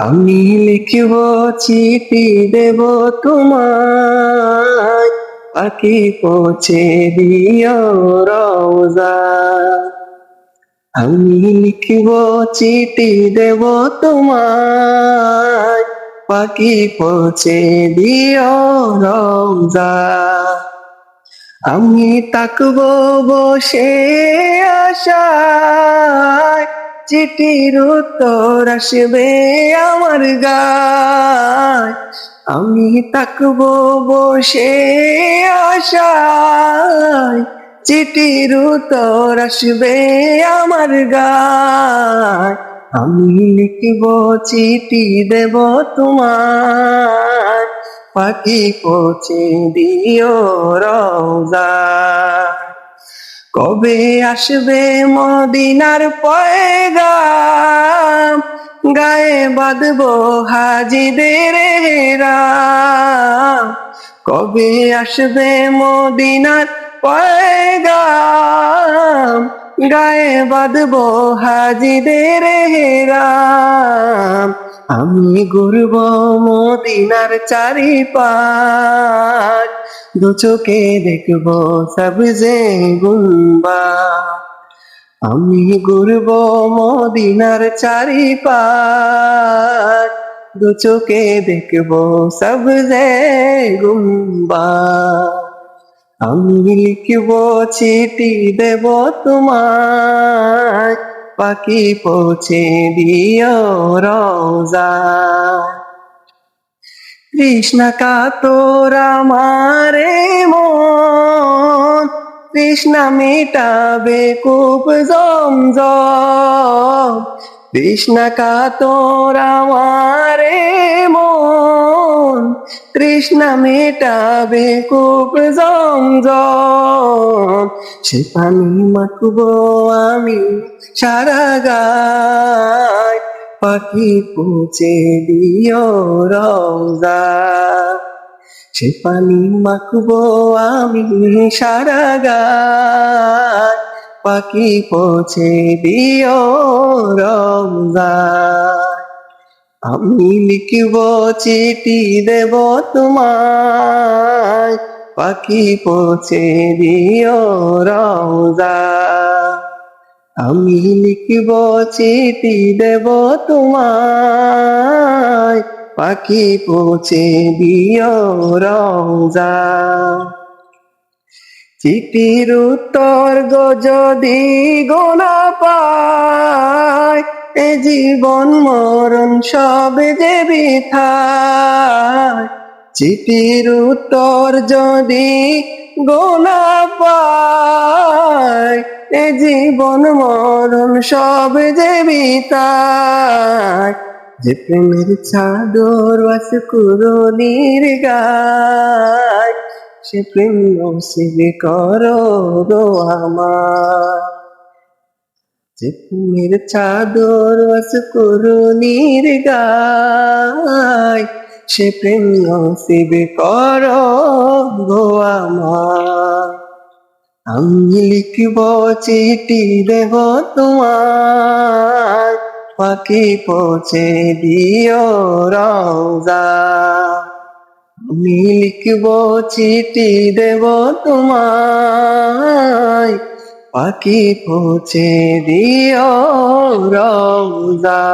আমি লিখব, চিঠি দেব তোমায়। পাখি পৌঁছে দিও রওজা। আমি লিখব, চিঠি দেব তোমায়। পাখি পৌঁছে দিও রওজা। আমি তাকব বসে আশায়। চিঠির উত্তর আসবে আমার গায়। আমি তাকব বসে আশায়। চিঠির উত্তর আসবে আমার গায়। আমি লিখব চিঠি দেব তোমার। পাখি পৌঁছে দিও রওজা। কবে আসবে মদিনার পয়গাম? গায়ে বাঁধবো হাজিদের হেরাম। কবে আসবে মদিনার পয়গাম? গায়ে বাঁধবো হাজিদের হেরাম। আমি ঘুরব মদিনার চারিপাশ। দু চোখে দেখব সবজে গুম্বা। আমি ঘুরব মদিনার চারিপাশ। দু চোখে দেখব সবজে গুম্বা। আমি লিখব চিঠি দেব তোমায়। পাখি পৌঁছে দিও রওজা। কৃষ্ণ কাতর আমারে মন, কৃষ্ণ মেটাবে কূপ জমজম। কৃষ্ণ কাতর আমারে মন, কৃষ্ণ মেটাবে কূপ জমজম। সে পানি মাখবো আমি সারা গায়। পাখি পৌঁছে দিও রওজা। সে পানি মাখবো আমি সারা গায়। পাখি পৌঁছে দিও রওজা। আমি লিখব চিঠি দেব তোমায়। পাখি পৌঁছে দিও রওজা। আমি লিখব চিঠি দেব তোমায়, পাখি পৌঁছে দিও রওজা। চিঠির উত্তর গো যদি গোনা পায়, এ জীবন মরণ সব যে বিথায়। চিঠির উত্তর যদি গোনা পায় এ জীবন মরণ সব যে বিতায়। যে প্রেমের চাদর বাস কুরনির গায়, সে প্রেম নসিব করো আমার। যে প্রেমের চাদর বাস কুরনির গায় সে প্রেম নসিব করো গো আমার। আমি লিখব চিঠি দেব তোমার। পাখি পৌঁছে দিও রওজা। আমি লিখব চিঠি দেব তোমায় পাখি পৌঁছে দিও রওজা।